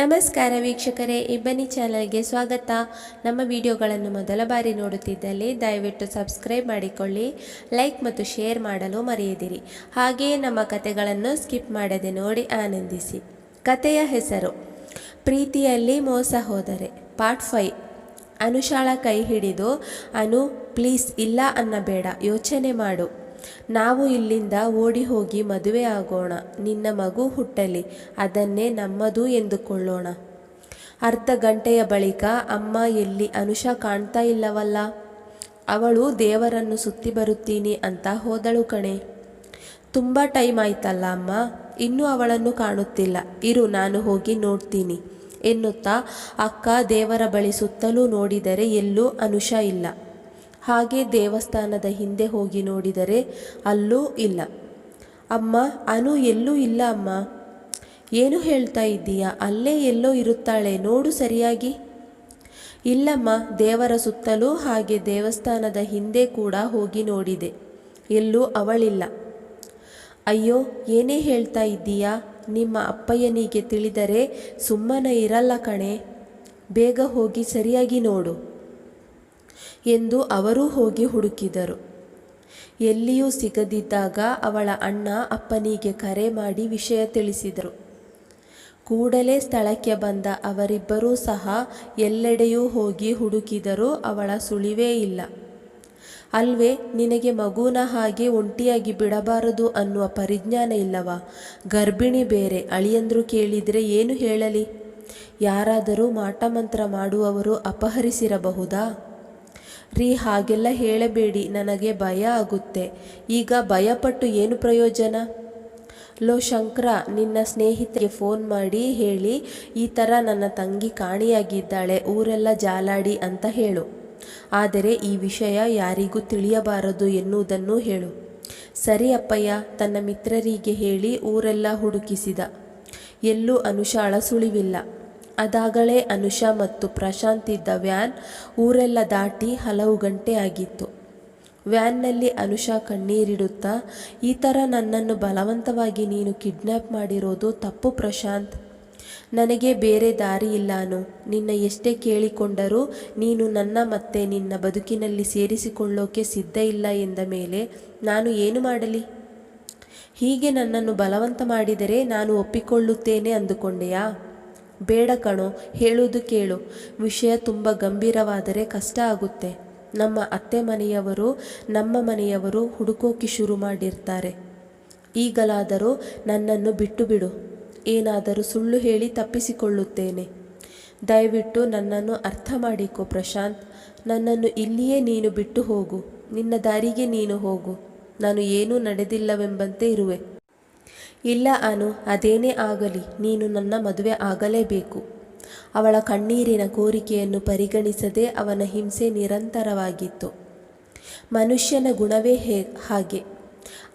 ನಮಸ್ಕಾರ ವೀಕ್ಷಕರೇ, ಇಬ್ಬನಿ ಚಾನಲ್ಗೆ ಸ್ವಾಗತ. ನಮ್ಮ ವಿಡಿಯೋಗಳನ್ನು ಮೊದಲ ಬಾರಿ ನೋಡುತ್ತಿದ್ದಲ್ಲಿ ದಯವಿಟ್ಟು ಸಬ್ಸ್ಕ್ರೈಬ್ ಮಾಡಿಕೊಳ್ಳಿ, ಲೈಕ್ ಮತ್ತು ಶೇರ್ ಮಾಡಲು ಮರೆಯದಿರಿ. ಹಾಗೆಯೇ ನಮ್ಮ ಕತೆಗಳನ್ನು ಸ್ಕಿಪ್ ಮಾಡದೆ ನೋಡಿ ಆನಂದಿಸಿ. ಕತೆಯ ಹೆಸರು, ಪ್ರೀತಿಯಲ್ಲಿ ಮೋಸ ಹೋದರೆ. ಪಾರ್ಟ್ ಫೈ ಅನುಶಾಳ ಕೈ ಹಿಡಿದು, ಅನು, ಪ್ಲೀಸ್ ಇಲ್ಲ ಅನ್ನಬೇಡ, ಯೋಚನೆ ಮಾಡು. ನಾವು ಇಲ್ಲಿಂದ ಓಡಿ ಹೋಗಿ ಮದುವೆ ಆಗೋಣ. ನಿನ್ನ ಮಗು ಹುಟ್ಟಲಿ. ಅದನ್ನೇ ನಮ್ಮದು ಎಂದುಕೊಳ್ಳೋಣ. ಅರ್ಧ ಗಂಟೆಯ ಬಳಿಕ ಅಮ್ಮ ಎಲ್ಲಿ ಅನುಷಾ ಕಾಣ್ತಾ ಇಲ್ಲವಲ್ಲ? ಅವಳು ದೇವರನ್ನು ಸುತ್ತಿ ಬರುತ್ತೀನಿ ಅಂತ ಹೋದಳು ಕಣೆ. ತುಂಬ ಟೈಮ್ ಆಯ್ತಲ್ಲ ಅಮ್ಮ. ಇನ್ನೂ ಅವಳನ್ನು ಕಾಣುತ್ತಿಲ್ಲ. ಇರು, ನಾನು ಹೋಗಿ ನೋಡ್ತೀನಿ ಎನ್ನುತ್ತಾ ಅಕ್ಕ ದೇವರ ಬಳಿ ಸುತ್ತಲೂ ನೋಡಿದರೆ ಎಲ್ಲೂ ಅನುಷಾ ಇಲ್ಲ. ಹಾಗೆ ದೇವಸ್ಥಾನದ ಹಿಂದೆ ಹೋಗಿ ನೋಡಿದರೆ ಅಲ್ಲೂ ಇಲ್ಲ. ಅಮ್ಮ, ಅನು ಎಲ್ಲೂ ಇಲ್ಲ ಅಮ್ಮ. ಏನು ಹೇಳ್ತಾ ಇದ್ದೀಯಾ? ಅಲ್ಲೇ ಎಲ್ಲೋ ಇರುತ್ತಾಳೆ. ನೋಡು ಸರಿಯಾಗಿ. ಇಲ್ಲಮ್ಮ, ದೇವರ ಸುತ್ತಲೂ ಹಾಗೆ ದೇವಸ್ಥಾನದ ಹಿಂದೆ ಕೂಡ ಹೋಗಿ ನೋಡಿದೆ. ಎಲ್ಲೂ ಅವಳಿಲ್ಲ. ಅಯ್ಯೋ, ಏನೇ ಹೇಳ್ತಾ ಇದ್ದೀಯಾ? ನಿಮ್ಮ ಅಪ್ಪಯ್ಯನಿಗೆ ತಿಳಿದರೆ ಸುಮ್ಮನೆ ಇರಲ್ಲ ಕಣೆ. ಬೇಗ ಹೋಗಿ ಸರಿಯಾಗಿ ನೋಡು. ಎಂದು ಅವರೂ ಹೋಗಿ ಹುಡುಕಿದರು. ಎಲ್ಲಿಯೂ ಸಿಗದಿದ್ದಾಗ ಅವಳ ಅಣ್ಣ ಅಪ್ಪನಿಗೆ ಕರೆ ಮಾಡಿ ವಿಷಯ ತಿಳಿಸಿದರು. ಕೂಡಲೇ ಸ್ಥಳಕ್ಕೆ ಬಂದ ಅವರಿಬ್ಬರೂ ಸಹ ಎಲ್ಲೆಡೆಯೂ ಹೋಗಿ ಹುಡುಕಿದರೂ ಅವಳ ಸುಳಿವೇ ಇಲ್ಲ. ಅಲ್ವೇ, ನಿನಗೆ ಮಗುನ ಹಾಗೆ ಒಂಟಿಯಾಗಿ ಬಿಡಬಾರದು ಅನ್ನುವ ಪರಿಜ್ಞಾನ ಇಲ್ಲವಾ? ಗರ್ಭಿಣಿ ಬೇರೆ, ಅಳಿಯಂದ್ರು ಕೇಳಿದರೆ ಏನು ಹೇಳಲಿ? ಯಾರಾದರೂ ಮಾಟಮಂತ್ರ ಮಾಡುವವರು ಅಪಹರಿಸಿರಬಹುದಾ? ರೀ, ಹಾಗೆಲ್ಲ ಹೇಳಬೇಡಿ, ನನಗೆ ಭಯ ಆಗುತ್ತೆ. ಈಗ ಭಯಪಟ್ಟು ಏನು ಪ್ರಯೋಜನ? ಲೋ ಶಂಕರ, ನಿನ್ನ ಸ್ನೇಹಿತರಿಗೆ ಫೋನ್ ಮಾಡಿ ಹೇಳಿ, ಈ ಥರ ನನ್ನ ತಂಗಿ ಕಾಣಿಯಾಗಿದ್ದಾಳೆ, ಊರೆಲ್ಲ ಜಾಲಾಡಿ ಅಂತ ಹೇಳು. ಆದರೆ ಈ ವಿಷಯ ಯಾರಿಗೂ ತಿಳಿಯಬಾರದು ಎನ್ನುವುದನ್ನು ಹೇಳು. ಸರಿ ಅಪ್ಪಯ್ಯ, ತನ್ನ ಮಿತ್ರರಿಗೆ ಹೇಳಿ ಊರೆಲ್ಲ ಹುಡುಕಿಸಿದ. ಎಲ್ಲೂ ಅನುಷಾಳ ಸುಳಿವಿಲ್ಲ. ಅದಾಗಲೇ ಅನುಷಾ ಮತ್ತು ಪ್ರಶಾಂತ್ ಇದ್ದ ವ್ಯಾನ್ ಊರೆಲ್ಲ ದಾಟಿ ಹಲವು ಗಂಟೆ ಆಗಿತ್ತು. ವ್ಯಾನ್ನಲ್ಲಿ ಅನುಷಾ ಕಣ್ಣೀರಿಡುತ್ತಾ, ಈ ಥರ ನನ್ನನ್ನು ಬಲವಂತವಾಗಿ ನೀನು ಕಿಡ್ನ್ಯಾಪ್ ಮಾಡಿರೋದು ತಪ್ಪು ಪ್ರಶಾಂತ್. ನನಗೆ ಬೇರೆ ದಾರಿ ಇಲ್ಲಾನು ನಿನ್ನ ಎಷ್ಟೇ ಕೇಳಿಕೊಂಡರೂ ನೀನು ನನ್ನ ಮತ್ತೆ ನಿನ್ನ ಬದುಕಿನಲ್ಲಿ ಸೇರಿಸಿಕೊಳ್ಳೋಕೆ ಸಿದ್ಧ ಇಲ್ಲ ಎಂದ ಮೇಲೆ ನಾನು ಏನು ಮಾಡಲಿ? ಹೀಗೆ ನನ್ನನ್ನು ಬಲವಂತ ಮಾಡಿದರೆ ನಾನು ಒಪ್ಪಿಕೊಳ್ಳುತ್ತೇನೆ ಅಂದುಕೊಂಡೆಯಾ? ಬೇಡ ಕಣೋ, ಹೇಳುವುದು ಕೇಳು. ವಿಷಯ ತುಂಬ ಗಂಭೀರವಾದರೆ ಕಷ್ಟ ಆಗುತ್ತೆ. ನಮ್ಮ ಅತ್ತೆ ಮನೆಯವರು, ನಮ್ಮ ಮನೆಯವರು ಹುಡುಕೋಕೆ ಶುರು ಮಾಡಿರ್ತಾರೆ. ಈಗಲಾದರೂ ನನ್ನನ್ನು ಬಿಟ್ಟು ಬಿಡು ಏನಾದರೂ ಸುಳ್ಳು ಹೇಳಿ ತಪ್ಪಿಸಿಕೊಳ್ಳುತ್ತೇನೆ. ದಯವಿಟ್ಟು ನನ್ನನ್ನು ಅರ್ಥ ಮಾಡಿಕೊ ಪ್ರಶಾಂತ್. ನನ್ನನ್ನು ಇಲ್ಲಿಯೇ ನೀನು ಬಿಟ್ಟು ಹೋಗು. ನಿನ್ನ ದಾರಿಗೆ ನೀನು ಹೋಗು. ನಾನು ಏನೂ ನಡೆದಿಲ್ಲವೆಂಬಂತೆ ಇರುವೆ. ಇಲ್ಲ ಅನು, ಅದೇನೇ ಆಗಲಿ, ನೀನು ನನ್ನ ಮದುವೆ ಆಗಲೇಬೇಕು. ಅವಳ ಕಣ್ಣೀರಿನ ಕೋರಿಕೆಯನ್ನು ಪರಿಗಣಿಸದೆ ಅವನ ಹಿಂಸೆ ನಿರಂತರವಾಗಿತ್ತು. ಮನುಷ್ಯನ ಗುಣವೇ ಹೇ, ಹಾಗೆ.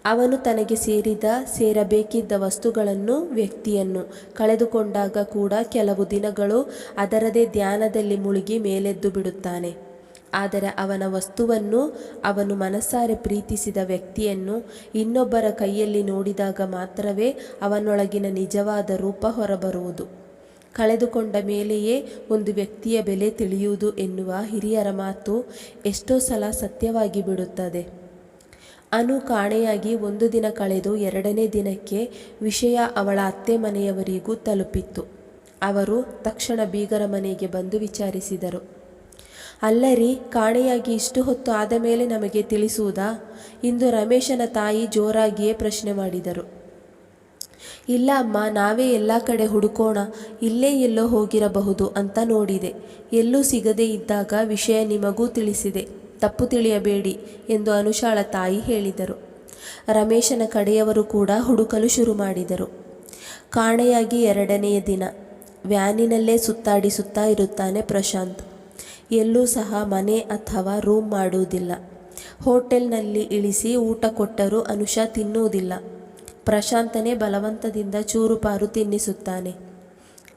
ಅವನು ತನಗೆ ಸೇರಿದ, ಸೇರಬೇಕಿದ್ದ ವಸ್ತುಗಳನ್ನು, ವ್ಯಕ್ತಿಯನ್ನು ಕಳೆದುಕೊಂಡಾಗ ಕೂಡ ಕೆಲವು ದಿನಗಳು ಅದರದೇ ಧ್ಯಾನದಲ್ಲಿ ಮುಳುಗಿ ಮೇಲೆದ್ದು ಬಿಡುತ್ತಾನೆ. ಆದರೆ ಅವನ ವಸ್ತುವನ್ನು ಅವನು ಮನಸ್ಸಾರೆ ಪ್ರೀತಿಸಿದ ವ್ಯಕ್ತಿಯನ್ನು ಇನ್ನೊಬ್ಬರ ಕೈಯಲ್ಲಿ ನೋಡಿದಾಗ ಮಾತ್ರವೇ ಅವನೊಳಗಿನ ನಿಜವಾದ ರೂಪ ಹೊರಬರುವುದು. ಕಳೆದುಕೊಂಡ ಮೇಲೆಯೇ ಒಂದು ವ್ಯಕ್ತಿಯ ಬೆಲೆ ತಿಳಿಯುವುದು ಎನ್ನುವ ಹಿರಿಯರ ಮಾತು ಎಷ್ಟೋ ಸಲ ಸತ್ಯವಾಗಿ ಬಿಡುತ್ತದೆ. ಅನು ಕಾಣೆಯಾಗಿ ಒಂದು ದಿನ ಕಳೆದು ಎರಡನೇ ದಿನಕ್ಕೆ ವಿಷಯ ಅವಳ ಅತ್ತೆ ಮನೆಯವರಿಗೂ ತಲುಪಿತ್ತು. ಅವರು ತಕ್ಷಣ ಬೀಗರ ಮನೆಗೆ ಬಂದು ವಿಚಾರಿಸಿದರು. ಅಲ್ಲರಿ, ಕಾಣೆಯಾಗಿ ಇಷ್ಟು ಹೊತ್ತು ಆದ ಮೇಲೆ ನಮಗೆ ತಿಳಿಸುವುದಾ? ಇಂದು ರಮೇಶನ ತಾಯಿ ಜೋರಾಗಿಯೇ ಪ್ರಶ್ನೆ ಮಾಡಿದರು. ಇಲ್ಲ ಅಮ್ಮ, ನಾವೇ ಎಲ್ಲ ಕಡೆ ಹುಡುಕೋಣ, ಇಲ್ಲೇ ಎಲ್ಲೋ ಹೋಗಿರಬಹುದು ಅಂತ ನೋಡಿದೆ. ಎಲ್ಲೂ ಸಿಗದೇ ಇದ್ದಾಗ ವಿಷಯ ನಿಮಗೂ ತಿಳಿಸಿದೆ. ತಪ್ಪು ತಿಳಿಯಬೇಡಿ ಎಂದು ಅನುಷಾಳ ತಾಯಿ ಹೇಳಿದರು. ರಮೇಶನ ಕಡೆಯವರು ಕೂಡ ಹುಡುಕಲು ಶುರು ಮಾಡಿದರು. ಕಾಣೆಯಾಗಿ ಎರಡನೆಯ ದಿನ. ವ್ಯಾನಿನಲ್ಲೇ ಸುತ್ತಾಡಿಸುತ್ತಾ ಇರುತ್ತಾನೆ ಪ್ರಶಾಂತ್. ಎಲ್ಲೂ ಸಹ ಮನೆ ಅಥವಾ ರೂಮ್ ಮಾಡುವುದಿಲ್ಲ. ಹೋಟೆಲ್ನಲ್ಲಿ ಇಳಿಸಿ ಊಟ ಕೊಟ್ಟರೂ ಅನುಷಾ ತಿನ್ನುವುದಿಲ್ಲ. ಪ್ರಶಾಂತನೇ ಬಲವಂತದಿಂದ ಚೂರುಪಾರು ತಿನ್ನಿಸುತ್ತಾನೆ.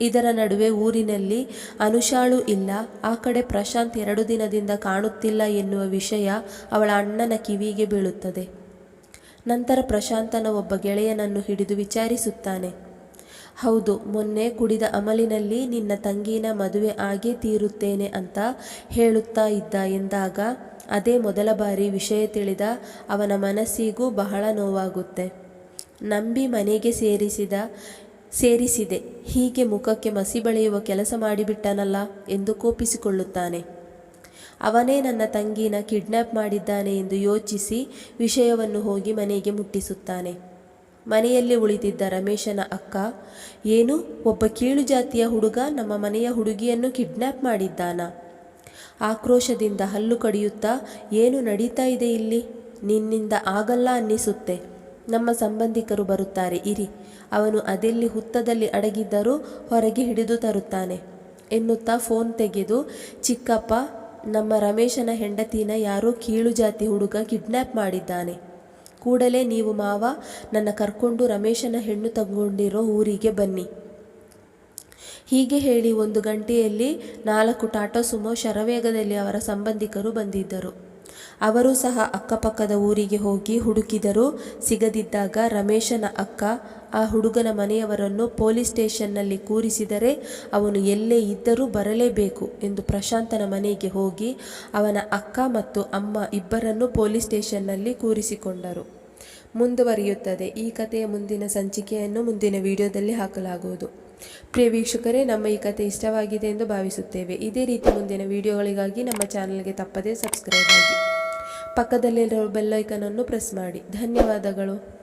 ಇದರ ನಡುವೆ ಊರಿನಲ್ಲಿ ಅನುಷಾಳು ಇಲ್ಲ. ಆ ಕಡೆ ಪ್ರಶಾಂತ್ ಎರಡು ದಿನದಿಂದ ಕಾಣುತ್ತಿಲ್ಲ ಎನ್ನುವ ವಿಷಯ ಅವಳ ಅಣ್ಣನ ಕಿವಿಗೆ ಬೀಳುತ್ತದೆ. ನಂತರ ಪ್ರಶಾಂತನ ಒಬ್ಬ ಗೆಳೆಯನನ್ನು ಹಿಡಿದು ವಿಚಾರಿಸುತ್ತಾನೆ. ಹೌದು, ಮೊನ್ನೆ ಕುಡಿದ ಅಮಲಿನಲ್ಲಿ ನಿನ್ನ ತಂಗಿನ ಮದುವೆ ಆಗೇ ತೀರುತ್ತೇನೆ ಅಂತ ಹೇಳುತ್ತಾ ಇದ್ದ ಎಂದಾಗ ಅದೇ ಮೊದಲ ಬಾರಿ ವಿಷಯ ತಿಳಿದ ಅವನ ಮನಸ್ಸಿಗೂ ಬಹಳ ನೋವಾಗುತ್ತೆ. ನಂಬಿ ಮನೆಗೆ ಸೇರಿಸಿದ, ಸೇರಿಸಿದೆ, ಹೀಗೆ ಮುಖಕ್ಕೆ ಮಸಿ ಬಳಿಯುವ ಕೆಲಸ ಮಾಡಿಬಿಟ್ಟನಲ್ಲ ಎಂದು ಕೋಪಿಸಿಕೊಳ್ಳುತ್ತಾನೆ. ಅವನೇ ನನ್ನ ತಂಗಿನ ಕಿಡ್ನ್ಯಾಪ್ ಮಾಡಿದ್ದಾನೆ ಎಂದು ಯೋಚಿಸಿ ವಿಷಯವನ್ನು ಹೋಗಿ ಮನೆಗೆ ಮುಟ್ಟಿಸುತ್ತಾನೆ. ಮನೆಯಲ್ಲಿ ಉಳಿದಿದ್ದ ರಮೇಶನ ಅಕ್ಕ, ಏನು, ಒಬ್ಬ ಕೀಳು ಜಾತಿಯ ಹುಡುಗ ನಮ್ಮ ಮನೆಯ ಹುಡುಗಿಯನ್ನು ಕಿಡ್ನ್ಯಾಪ್ ಮಾಡಿದ್ದಾನ? ಆಕ್ರೋಶದಿಂದ ಹಲ್ಲು ಕಡಿಯುತ್ತಾ ಏನು ನಡೀತಾ ಇದೆ ಇಲ್ಲಿ? ನಿನ್ನಿಂದ ಆಗಲ್ಲ ಅನ್ನಿಸುತ್ತೆ. ನಮ್ಮ ಸಂಬಂಧಿಕರು ಬರುತ್ತಾರೆ, ಇರಿ. ಅವನು ಅದೆಲ್ಲಿ ಹುತ್ತದಲ್ಲಿ ಅಡಗಿದ್ದರೂ ಹೊರಗೆ ಹಿಡಿದು ತರುತ್ತಾನೆ ಎನ್ನುತ್ತಾ ಫೋನ್ ತೆಗೆದು, ಚಿಕ್ಕಪ್ಪ, ನಮ್ಮ ರಮೇಶನ ಹೆಂಡತಿನ ಯಾರೋ ಕೀಳು ಜಾತಿ ಹುಡುಗ ಕಿಡ್ನ್ಯಾಪ್ ಮಾಡಿದ್ದಾನೆ. ಕೂಡಲೇ ನೀವು ಮಾವ, ನನ್ನ ಕರ್ಕೊಂಡು ರಮೇಶನ ಹೆಣ್ಣು ತಗೊಂಡಿರೋ ಊರಿಗೆ ಬನ್ನಿ. ಹೀಗೆ ಹೇಳಿ ಒಂದು ಗಂಟೆಯಲ್ಲಿ ನಾಲ್ಕು ಟಾಟಾ ಸುಮೋ ಶರವೇಗದಲ್ಲಿ ಅವರ ಸಂಬಂಧಿಕರು ಬಂದಿದ್ದರು. ಅವರು ಸಹ ಅಕ್ಕಪಕ್ಕದ ಊರಿಗೆ ಹೋಗಿ ಹುಡುಕಿದರೂ ಸಿಗದಿದ್ದಾಗ ರಮೇಶನ ಅಕ್ಕ ಆ ಹುಡುಗನ ಮನೆಯವರನ್ನು ಪೊಲೀಸ್ ಸ್ಟೇಷನ್ನಲ್ಲಿ ಕೂರಿಸಿದರೆ ಅವನು ಎಲ್ಲೇ ಇದ್ದರೂ ಬರಲೇಬೇಕು ಎಂದು ಪ್ರಶಾಂತನ ಮನೆಗೆ ಹೋಗಿ ಅವನ ಅಕ್ಕ ಮತ್ತು ಅಮ್ಮ ಇಬ್ಬರನ್ನು ಪೊಲೀಸ್ ಸ್ಟೇಷನ್ನಲ್ಲಿ ಕೂರಿಸಿಕೊಂಡರು. ಮುಂದುವರಿಯುತ್ತದೆ. ಈ ಕಥೆಯ ಮುಂದಿನ ಸಂಚಿಕೆಯನ್ನು ಮುಂದಿನ ವಿಡಿಯೋದಲ್ಲಿ ಹಾಕಲಾಗುವುದು. ಪ್ರಿಯ ವೀಕ್ಷಕರೇ, ನಮ್ಮ ಈ ಕಥೆ ಇಷ್ಟವಾಗಿದೆ ಎಂದು ಭಾವಿಸುತ್ತೇವೆ. ಇದೇ ರೀತಿ ಮುಂದಿನ ವಿಡಿಯೋಗಳಿಗಾಗಿ ನಮ್ಮ ಚಾನಲ್ಗೆ ತಪ್ಪದೇ ಸಬ್ಸ್ಕ್ರೈಬ್ ಆಗಿ. ಪಕ್ಕದಲ್ಲಿರೋ ಬೆಲ್ಲೈಕನನ್ನು ಪ್ರೆಸ್ ಮಾಡಿ. ಧನ್ಯವಾದಗಳು.